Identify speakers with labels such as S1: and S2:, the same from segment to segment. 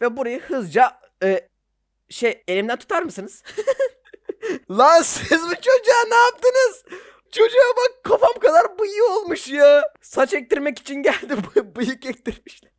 S1: Ve burayı hızlıca e, şey elimden tutar mısınız? Lan siz bu çocuğa ne yaptınız? Çocuğa bak kafam kadar bıyığı olmuş ya. Saç ektirmek için geldi bı- bıyık ektirmişler.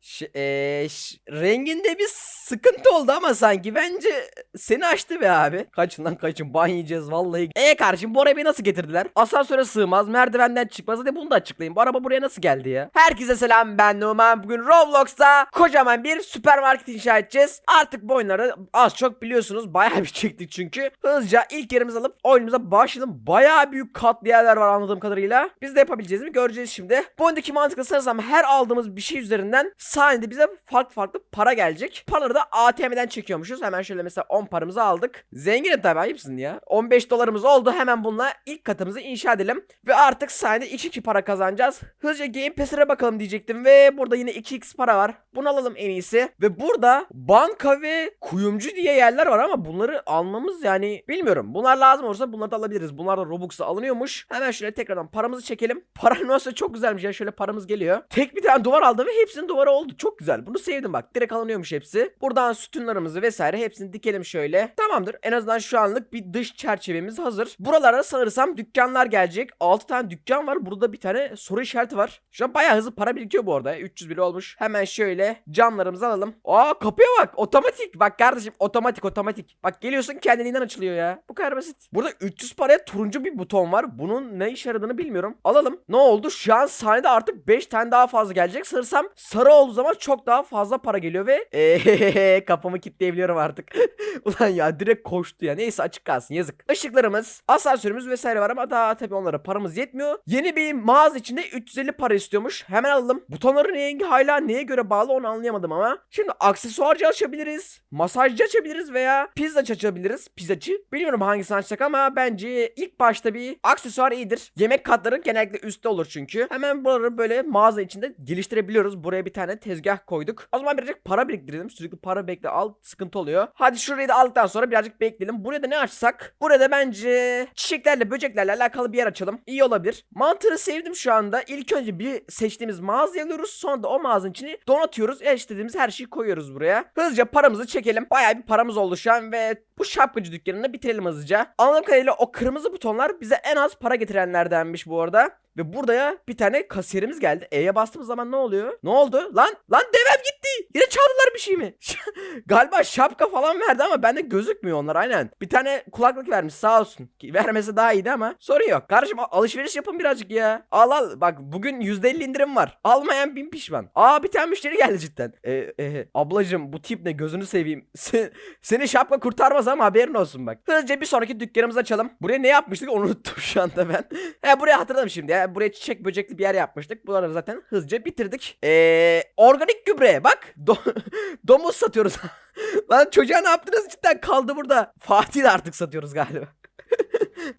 S1: Ş- eee, ş- renginde bir sıkıntı oldu ama sanki bence seni açtı be abi. Kaçın lan kaçın ban vallahi. E kardeşim bu arabayı nasıl getirdiler? Asansöre sığmaz merdivenden çıkmaz hadi bunu da açıklayın. Bu araba buraya nasıl geldi ya? Herkese selam ben Numan. Bugün Roblox'ta kocaman bir süpermarket inşa edeceğiz. Artık bu oyunları az çok biliyorsunuz. Bayağı bir çektik çünkü. Hızlıca ilk yerimizi alıp oyunumuza başlayalım. Bayağı büyük katlı yerler var anladığım kadarıyla. Biz de yapabileceğiz mi göreceğiz şimdi. Bu oyundaki mantıklı sanırsam her aldığımız bir şey üzerinden saniyede bize farklı farklı para gelecek. Paraları da ATM'den çekiyormuşuz. Hemen şöyle mesela 10 paramızı aldık. Zenginim tabii ayıpsın ya. 15 dolarımız oldu. Hemen bununla ilk katımızı inşa edelim. Ve artık saniyede 2-2 para kazanacağız. Hızlıca Game Pass'e bakalım diyecektim. Ve burada yine 2x para var. Bunu alalım en iyisi. Ve burada banka ve kuyumcu diye yerler var ama bunları almamız yani bilmiyorum. Bunlar lazım olursa bunları da alabiliriz. Bunlar da Robux'a alınıyormuş. Hemen şöyle tekrardan paramızı çekelim. Para nasıl çok güzelmiş ya. Şöyle paramız geliyor. Tek bir tane duvar aldım ve hepsinin duvarı oldu. Çok güzel. Bunu sevdim bak. Direkt alınıyormuş hepsi. Buradan sütunlarımızı vesaire hepsini dikelim şöyle. Tamamdır. En azından şu anlık bir dış çerçevemiz hazır. Buralara sanırsam dükkanlar gelecek. 6 tane dükkan var. Burada bir tane soru işareti var. Şu an bayağı hızlı para birikiyor bu arada. 300 biri olmuş. Hemen şöyle camlarımızı alalım. Aa kapıya bak. Otomatik. Bak kardeşim otomatik otomatik. Bak geliyorsun kendiliğinden açılıyor ya. Bu kadar basit. Burada 300 paraya turuncu bir buton var. Bunun ne işe yaradığını bilmiyorum. Alalım. Ne oldu? Şu an saniyede artık 5 tane daha fazla gelecek. Sanırsam sarı olduğu zaman çok daha fazla para geliyor ve eee kafamı kilitleyebiliyorum artık. Ulan ya direkt koştu ya. Neyse açık kalsın yazık. Işıklarımız, asansörümüz vesaire var ama daha tabii onlara paramız yetmiyor. Yeni bir mağaza içinde 350 para istiyormuş. Hemen alalım. Butonların rengi hala neye göre bağlı onu anlayamadım ama. Şimdi aksesuarcı açabiliriz. Masajcı açabiliriz veya pizzacı açabiliriz. Pizzacı. Bilmiyorum hangisini açacak ama bence ilk başta bir aksesuar iyidir. Yemek katları genellikle üstte olur çünkü. Hemen buraları böyle mağaza içinde geliştirebiliyoruz. Buraya bir tane tezgah koyduk. O zaman birazcık para biriktirelim. Sürekli para bekle al sıkıntı oluyor. Hadi şurayı da aldıktan sonra birazcık bekleyelim. Buraya da ne açsak? Burada bence çiçeklerle böceklerle alakalı bir yer açalım. İyi olabilir. Mantığını sevdim şu anda. İlk önce bir seçtiğimiz mağazayı alıyoruz. Sonra da o mağazanın içini donatıyoruz. E istediğimiz her şeyi koyuyoruz buraya. Hızlıca paramızı çekelim. Bayağı bir paramız oldu şu an ve bu şapkacı dükkanını bitirelim hızlıca. Anladığım kadarıyla o kırmızı butonlar bize en az para getirenlerdenmiş bu arada. Ve buraya bir tane kasiyerimiz geldi. E'ye bastığımız zaman ne oluyor? Ne oldu? Lan lan devem gitti. Yine çaldılar bir şey mi? Galiba şapka falan verdi ama bende gözükmüyor onlar aynen. Bir tane kulaklık vermiş sağ olsun. Ki Vermese daha iyiydi ama sorun yok. Kardeşim al- alışveriş yapın birazcık ya. Al al bak bugün %50 indirim var. Almayan bin pişman. Aa bir tane müşteri geldi cidden. Ee, e, ablacım bu tip ne gözünü seveyim. Se- seni şapka kurtarmaz ama haberin olsun bak. Hızlıca bir sonraki dükkanımızı açalım. Buraya ne yapmıştık onu unuttum şu anda ben. He buraya hatırladım şimdi ya. Buraya çiçek böcekli bir yer yapmıştık. Buraları zaten hızlıca bitirdik. Ee, organik gübre bak. Do- domuz satıyoruz. Lan çocuğa ne yaptınız cidden kaldı burada. Fatih artık satıyoruz galiba.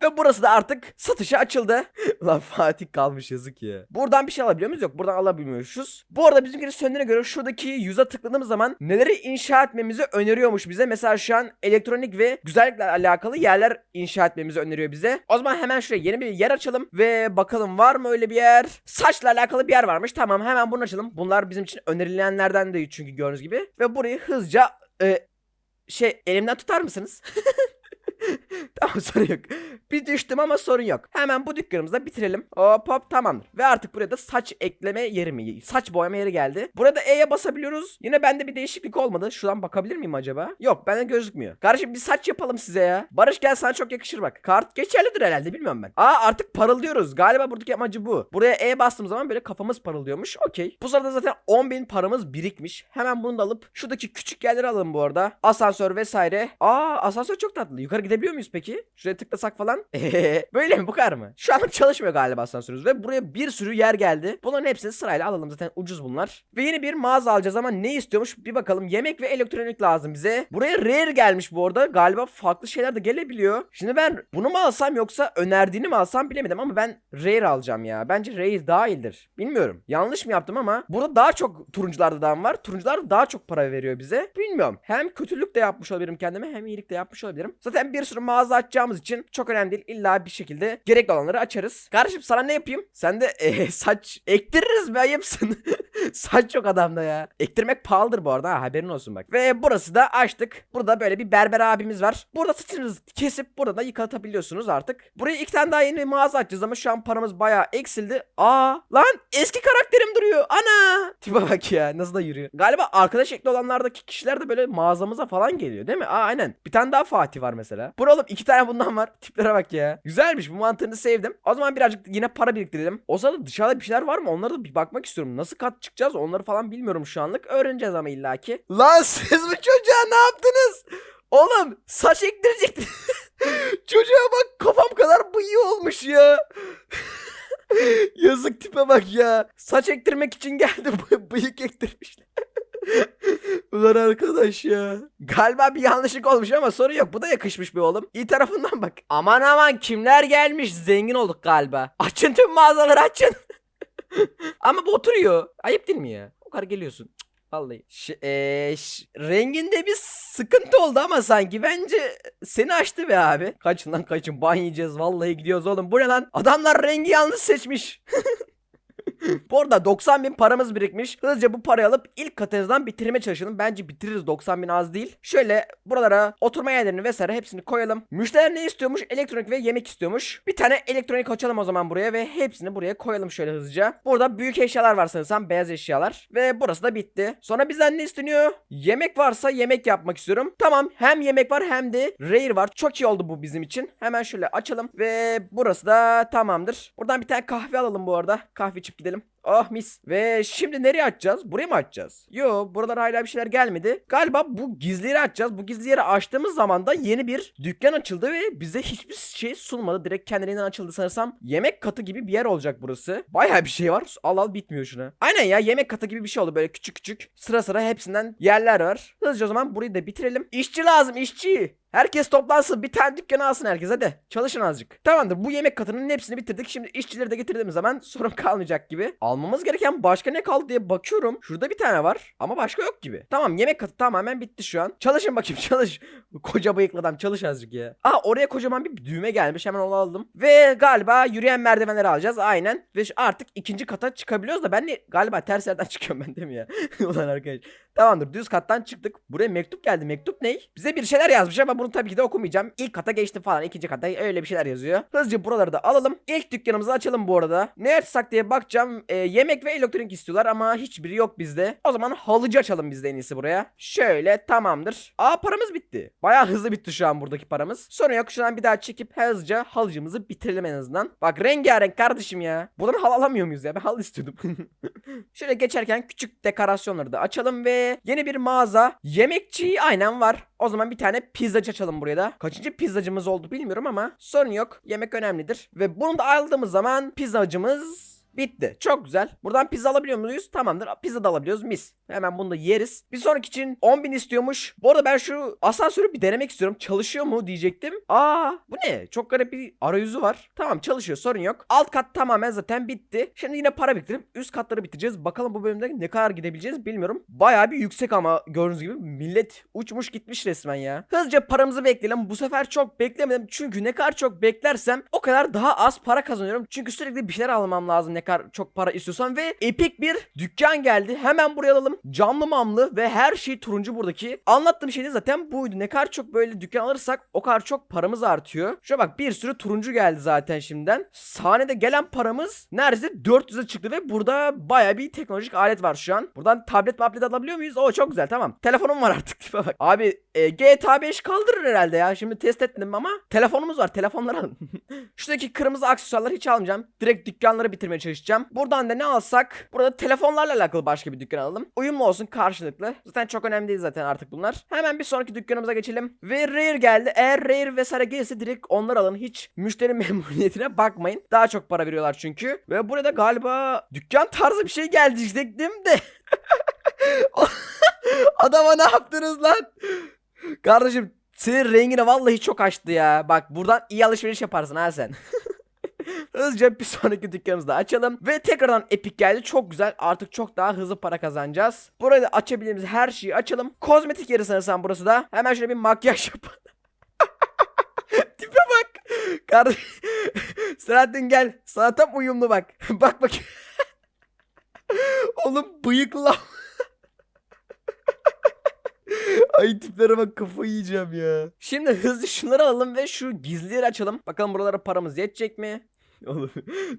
S1: Ve burası da artık satışa açıldı. Lan Fatih kalmış yazık ya. Buradan bir şey alabiliyor muyuz? Yok buradan alabilmiyormuşuz. Bu arada bizimkinin söndüğüne göre şuradaki yüze tıkladığımız zaman neleri inşa etmemizi öneriyormuş bize. Mesela şu an elektronik ve güzellikle alakalı yerler inşa etmemizi öneriyor bize. O zaman hemen şuraya yeni bir yer açalım ve bakalım var mı öyle bir yer? Saçla alakalı bir yer varmış. Tamam hemen bunu açalım. Bunlar bizim için önerilenlerden de çünkü gördüğünüz gibi. Ve burayı hızlıca e, şey elimden tutar mısınız? tamam sorun yok. Bir düştüm ama sorun yok. Hemen bu dükkanımızı da bitirelim. Hop hop tamamdır. Ve artık buraya da saç ekleme yeri mi? Saç boyama yeri geldi. Burada E'ye basabiliyoruz. Yine bende bir değişiklik olmadı. Şuradan bakabilir miyim acaba? Yok bende gözükmüyor. Kardeşim bir saç yapalım size ya. Barış gel sana çok yakışır bak. Kart geçerlidir herhalde bilmiyorum ben. Aa artık parıldıyoruz. Galiba buradaki amacı bu. Buraya E bastığım zaman böyle kafamız parıldıyormuş. Okey. Bu sırada zaten 10.000 paramız birikmiş. Hemen bunu da alıp şuradaki küçük yerleri alalım bu arada. Asansör vesaire. Aa asansör çok tatlı. Yukarı gidebiliyor muyuz peki? Şuraya tıklasak falan. Böyle mi bu kadar mı? Şu an çalışmıyor galiba asansörümüz ve buraya bir sürü yer geldi. Bunların hepsini sırayla alalım zaten ucuz bunlar. Ve yeni bir mağaza alacağız ama ne istiyormuş bir bakalım. Yemek ve elektronik lazım bize. Buraya rare gelmiş bu arada. Galiba farklı şeyler de gelebiliyor. Şimdi ben bunu mu alsam yoksa önerdiğini mi alsam bilemedim ama ben rare alacağım ya. Bence rare daha iyidir. Bilmiyorum. Yanlış mı yaptım ama burada daha çok turunculardan var. Turuncular daha çok para veriyor bize. Bilmiyorum. Hem kötülük de yapmış olabilirim kendime hem iyilik de yapmış olabilirim. Zaten bir sürü mağaza açacağımız için çok önemli değil. İlla bir şekilde gerekli olanları açarız. Kardeşim sana ne yapayım? Sen de eh, saç ektiririz be ayıpsın. saç yok adamda ya. Ektirmek pahalıdır bu arada ha, haberin olsun bak. Ve burası da açtık. Burada böyle bir berber abimiz var. Burada saçınızı kesip burada da yıkatabiliyorsunuz artık. Buraya iki tane daha yeni bir mağaza açacağız ama şu an paramız bayağı eksildi. Aa lan eski karakterim duruyor. Ana. Tipe bak ya nasıl da yürüyor. Galiba arkadaş ekli olanlardaki kişiler de böyle mağazamıza falan geliyor değil mi? Aa aynen. Bir tane daha Fatih var mesela. Burada oğlum iki tane bundan var. Tiplere bak ya. Güzelmiş bu mantığını sevdim. O zaman birazcık yine para biriktirelim. O sırada dışarıda bir şeyler var mı? Onlara da bir bakmak istiyorum. Nasıl kat çıkacağız? Onları falan bilmiyorum şu anlık. Öğreneceğiz ama illaki. Lan siz bu çocuğa ne yaptınız? Oğlum saç ektirecektin. Çocuğa bak kafam kadar bıyığı olmuş ya. Yazık tipe bak ya. Saç ektirmek için geldi bıyık ektirmişler. Ulan arkadaş ya. Galiba bir yanlışlık olmuş ama sorun yok. Bu da yakışmış be oğlum. İyi tarafından bak. Aman aman kimler gelmiş. Zengin olduk galiba. Açın tüm mağazaları açın. ama bu oturuyor. Ayıp değil mi ya? O kadar geliyorsun. Vallahi. Ş- ş- renginde bir sıkıntı oldu ama sanki bence seni açtı be abi. Kaçın lan kaçın ban vallahi gidiyoruz oğlum. Bu ne lan? Adamlar rengi yanlış seçmiş. Bu arada 90 bin paramız birikmiş. Hızlıca bu parayı alıp ilk katezden bitirmeye çalışalım. Bence bitiririz 90 bin az değil. Şöyle buralara oturma yerlerini vesaire hepsini koyalım. Müşteriler ne istiyormuş? Elektronik ve yemek istiyormuş. Bir tane elektronik açalım o zaman buraya ve hepsini buraya koyalım şöyle hızlıca. Burada büyük eşyalar var sanırsam beyaz eşyalar. Ve burası da bitti. Sonra bizden ne isteniyor? Yemek varsa yemek yapmak istiyorum. Tamam hem yemek var hem de rare var. Çok iyi oldu bu bizim için. Hemen şöyle açalım ve burası da tamamdır. Buradan bir tane kahve alalım bu arada. Kahve içip gidelim. Oh mis. Ve şimdi nereye açacağız? Buraya mı açacağız? Yo buralara hala bir şeyler gelmedi. Galiba bu gizli açacağız. Bu gizli açtığımız zaman da yeni bir dükkan açıldı ve bize hiçbir şey sunmadı. Direkt kendiliğinden açıldı sanırsam. Yemek katı gibi bir yer olacak burası. Bayağı bir şey var. Al al bitmiyor şuna. Aynen ya yemek katı gibi bir şey oldu. Böyle küçük küçük sıra sıra hepsinden yerler var. Hızlıca o zaman burayı da bitirelim. İşçi lazım işçi. Herkes toplansın bir tane dükkanı alsın herkes hadi çalışın azıcık. Tamamdır bu yemek katının hepsini bitirdik. Şimdi işçileri de getirdiğimiz zaman sorun kalmayacak gibi. Almamız gereken başka ne kaldı diye bakıyorum. Şurada bir tane var ama başka yok gibi. Tamam yemek katı tamamen bitti şu an. Çalışın bakayım çalış. Koca bıyıklı adam çalış azıcık ya. Aa oraya kocaman bir düğme gelmiş hemen onu aldım. Ve galiba yürüyen merdivenleri alacağız aynen. Ve artık ikinci kata çıkabiliyoruz da ben de galiba ters yerden çıkıyorum ben değil mi ya? Ulan arkadaş. Tamamdır düz kattan çıktık. Buraya mektup geldi. Mektup ne? Bize bir şeyler yazmış ama bunu tabii ki de okumayacağım. İlk kata geçtim falan. ikinci kata öyle bir şeyler yazıyor. Hızlıca buraları da alalım. İlk dükkanımızı açalım bu arada. Ne açsak diye bakacağım. Ee, yemek ve elektronik istiyorlar ama hiçbiri yok bizde. O zaman halıcı açalım biz de en iyisi buraya. Şöyle tamamdır. Aa paramız bitti. Bayağı hızlı bitti şu an buradaki paramız. Sorun yok şuradan bir daha çekip hızlıca halıcımızı bitirelim en azından. Bak rengarenk kardeşim ya. Buradan hal alamıyor muyuz ya? Ben hal istiyordum. Şöyle geçerken küçük dekorasyonları da açalım ve yeni bir mağaza. Yemekçi aynen var. O zaman bir tane pizzacı açalım buraya da. Kaçıncı pizzacımız oldu bilmiyorum ama sorun yok. Yemek önemlidir. Ve bunu da aldığımız zaman pizzacımız Bitti. Çok güzel. Buradan pizza alabiliyor muyuz? Tamamdır. Pizza da alabiliyoruz. Mis. Hemen bunu da yeriz. Bir sonraki için 10.000 istiyormuş. Bu arada ben şu asansörü bir denemek istiyorum. Çalışıyor mu diyecektim. Aa bu ne? Çok garip bir arayüzü var. Tamam çalışıyor. Sorun yok. Alt kat tamamen zaten bitti. Şimdi yine para biriktirip üst katları bitireceğiz. Bakalım bu bölümde ne kadar gidebileceğiz bilmiyorum. Bayağı bir yüksek ama gördüğünüz gibi millet uçmuş gitmiş resmen ya. Hızlıca paramızı bekleyelim. Bu sefer çok beklemedim. Çünkü ne kadar çok beklersem o kadar daha az para kazanıyorum. Çünkü sürekli bir şeyler almam lazım ne kadar çok para istiyorsam ve epik bir dükkan geldi. Hemen buraya alalım. Camlı mamlı ve her şey turuncu buradaki. Anlattığım şey de zaten buydu. Ne kadar çok böyle dükkan alırsak o kadar çok paramız artıyor. Şuna bak bir sürü turuncu geldi zaten şimdiden. Sahnede gelen paramız neredeyse 400'e çıktı ve burada baya bir teknolojik alet var şu an. Buradan tablet tablet alabiliyor muyuz? Oo çok güzel tamam. Telefonum var artık bak. Abi e, GTA 5 kaldırır herhalde ya. Şimdi test ettim ama telefonumuz var. Telefonları alın. Şuradaki kırmızı aksesuarları hiç almayacağım. Direkt dükkanları bitirmeye çalışacağım. Buradan da ne alsak? Burada telefonlarla alakalı başka bir dükkan alalım. Uyumlu olsun karşılıklı. Zaten çok önemli değil zaten artık bunlar. Hemen bir sonraki dükkanımıza geçelim. Ve Rare geldi. Eğer Rare vesaire gelirse direkt onları alın. Hiç müşteri memnuniyetine bakmayın. Daha çok para veriyorlar çünkü. Ve burada galiba dükkan tarzı bir şey geldi diyecektim de. Adama ne yaptınız lan? Kardeşim senin rengini vallahi çok açtı ya. Bak buradan iyi alışveriş yaparsın ha sen. Hızlıca bir sonraki dükkanımızı da açalım. Ve tekrardan Epic geldi. Çok güzel. Artık çok daha hızlı para kazanacağız. Burayı da açabildiğimiz her şeyi açalım. Kozmetik yeri sanırsam burası da. Hemen şöyle bir makyaj yap. Kardeş Selahattin gel. Sana tam uyumlu bak. bak bak. Oğlum bıyıkla. Ay tiplere bak kafayı yiyeceğim ya. Şimdi hızlı şunları alalım ve şu gizlileri açalım. Bakalım buralara paramız yetecek mi? Oğlum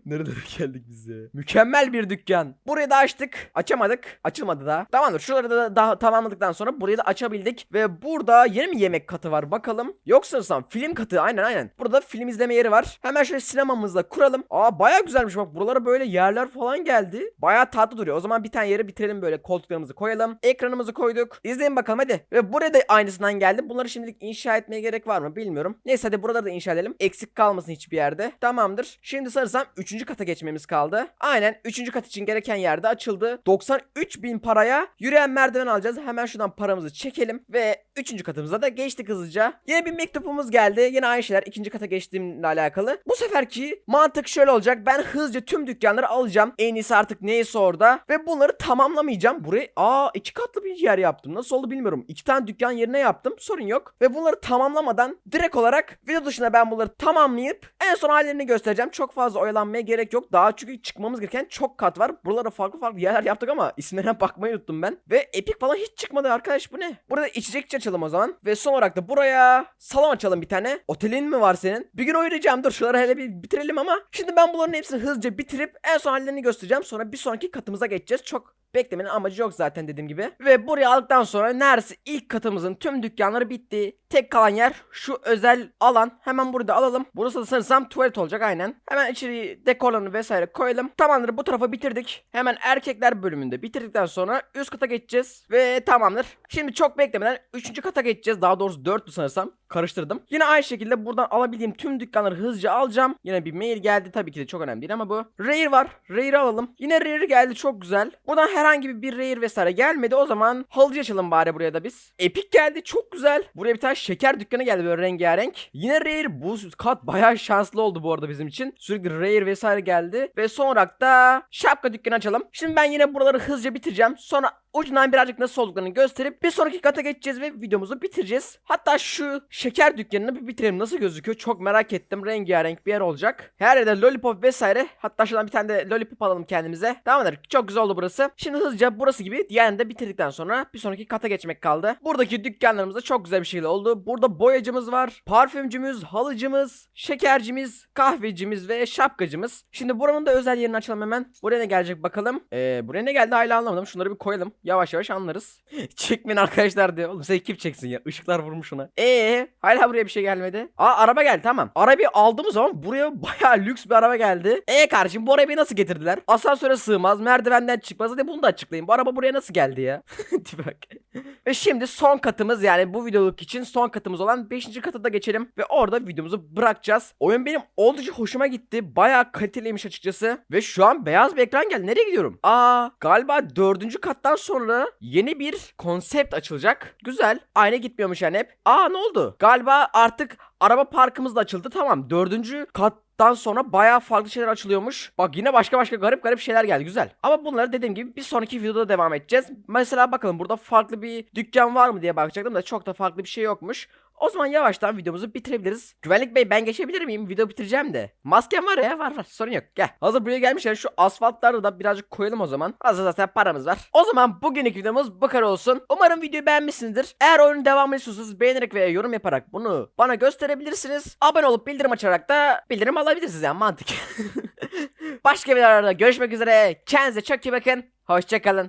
S1: nerelere geldik biz ya? Mükemmel bir dükkan. Burayı da açtık. Açamadık. Açılmadı daha. Tamamdır. Şuraları da daha tamamladıktan sonra burayı da açabildik. Ve burada yeni mi yemek katı var bakalım. Yoksa sanırsam film katı aynen aynen. Burada film izleme yeri var. Hemen şöyle sinemamızla kuralım. Aa baya güzelmiş bak. Buralara böyle yerler falan geldi. Baya tatlı duruyor. O zaman bir tane yeri bitirelim böyle. Koltuklarımızı koyalım. Ekranımızı koyduk. İzleyin bakalım hadi. Ve buraya da aynısından geldi. Bunları şimdilik inşa etmeye gerek var mı bilmiyorum. Neyse hadi buraları da inşa edelim. Eksik kalmasın hiçbir yerde. Tamamdır. Şimdi sanırsam 3. kata geçmemiz kaldı. Aynen 3. kat için gereken yerde açıldı. 93 bin paraya yürüyen merdiven alacağız. Hemen şuradan paramızı çekelim ve 3. katımıza da geçtik hızlıca. Yine bir mektubumuz geldi. Yine aynı şeyler 2. kata geçtiğimle alakalı. Bu seferki mantık şöyle olacak. Ben hızlıca tüm dükkanları alacağım. En iyisi artık neyse orada. Ve bunları tamamlamayacağım. Burayı aa iki katlı bir yer yaptım. Nasıl oldu bilmiyorum. İki tane dükkan yerine yaptım. Sorun yok. Ve bunları tamamlamadan direkt olarak video dışında ben bunları tamamlayıp en son hallerini göstereceğim. Çok fazla oyalanmaya gerek yok. Daha çünkü çıkmamız gereken çok kat var. Buralara farklı farklı yerler yaptık ama isimlerine bakmayı unuttum ben. Ve epik falan hiç çıkmadı arkadaş bu ne? Burada içecekçi açalım o zaman. Ve son olarak da buraya salon açalım bir tane. Otelin mi var senin? Bir gün oynayacağım dur şuraları hele bir bitirelim ama. Şimdi ben bunların hepsini hızlıca bitirip en son hallerini göstereceğim. Sonra bir sonraki katımıza geçeceğiz. Çok Beklemenin amacı yok zaten dediğim gibi. Ve buraya aldıktan sonra neredeyse ilk katımızın tüm dükkanları bitti. Tek kalan yer şu özel alan. Hemen burada alalım. Burası da sanırsam tuvalet olacak aynen. Hemen içeri dekorlarını vesaire koyalım. Tamamdır bu tarafa bitirdik. Hemen erkekler bölümünde bitirdikten sonra üst kata geçeceğiz. Ve tamamdır. Şimdi çok beklemeden 3. kata geçeceğiz. Daha doğrusu 4'tü sanırsam. Karıştırdım. Yine aynı şekilde buradan alabildiğim tüm dükkanları hızlıca alacağım. Yine bir mail geldi. Tabii ki de çok önemli değil ama bu. Rare var. Rare'i alalım. Yine Rare geldi çok güzel. Buradan herhangi bir Rare vesaire gelmedi. O zaman halıcı açalım bari buraya da biz. Epic geldi çok güzel. Buraya bir tane şeker dükkanı geldi böyle rengarenk. Yine Rare bu kat bayağı şanslı oldu bu arada bizim için. Sürekli Rare vesaire geldi. Ve son olarak da şapka dükkanı açalım. Şimdi ben yine buraları hızlıca bitireceğim. Sonra ucundan birazcık nasıl olduklarını gösterip bir sonraki kata geçeceğiz ve videomuzu bitireceğiz. Hatta şu şeker dükkanını bir bitirelim. Nasıl gözüküyor? Çok merak ettim. Rengarenk bir yer olacak. Her yerde lollipop vesaire. Hatta şuradan bir tane de lollipop alalım kendimize. Tamam edelim. Çok güzel oldu burası. Şimdi hızlıca burası gibi diğerini de bitirdikten sonra bir sonraki kata geçmek kaldı. Buradaki dükkanlarımız da çok güzel bir şekilde oldu. Burada boyacımız var. Parfümcümüz, halıcımız, şekercimiz, kahvecimiz ve şapkacımız. Şimdi buranın da özel yerini açalım hemen. Buraya ne gelecek bakalım. Ee, buraya ne geldi hala anlamadım. Şunları bir koyalım. Yavaş yavaş anlarız. Çekmeyin arkadaşlar diyor. Oğlum sen kim çeksin ya? Işıklar vurmuş ona. Ee, hala buraya bir şey gelmedi. Aa araba geldi tamam. Arabayı aldığımız zaman buraya bayağı lüks bir araba geldi. Ee kardeşim bu arabayı nasıl getirdiler? Asansöre sığmaz, merdivenden çıkmaz. Hadi bunu da açıklayın. Bu araba buraya nasıl geldi ya? Bak. Ve şimdi son katımız yani bu videoluk için son katımız olan 5. kata da geçelim. Ve orada videomuzu bırakacağız. Oyun benim oldukça hoşuma gitti. Bayağı kaliteliymiş açıkçası. Ve şu an beyaz bir ekran geldi. Nereye gidiyorum? Aa galiba 4. kattan sonra yeni bir konsept açılacak. Güzel. Aynı gitmiyormuş yani hep. Aa ne oldu? Galiba artık araba parkımız da açıldı. Tamam. 4. kat Dan sonra bayağı farklı şeyler açılıyormuş. Bak yine başka başka garip garip şeyler geldi güzel. Ama bunları dediğim gibi bir sonraki videoda devam edeceğiz. Mesela bakalım burada farklı bir dükkan var mı diye bakacaktım da çok da farklı bir şey yokmuş. O zaman yavaştan videomuzu bitirebiliriz. Güvenlik bey ben geçebilir miyim? Video bitireceğim de. Maskem var ya var var sorun yok. Gel. Hazır buraya gelmişken şu asfaltları da birazcık koyalım o zaman. Hazır zaten paramız var. O zaman bugünkü videomuz bu kadar olsun. Umarım videoyu beğenmişsinizdir. Eğer oyunun devamını istiyorsanız beğenerek veya yorum yaparak bunu bana gösterebilirsiniz. Abone olup bildirim açarak da bildirim alabilirsiniz yani mantık. Başka videolarda görüşmek üzere. Kendinize çok iyi bakın. Hoşçakalın.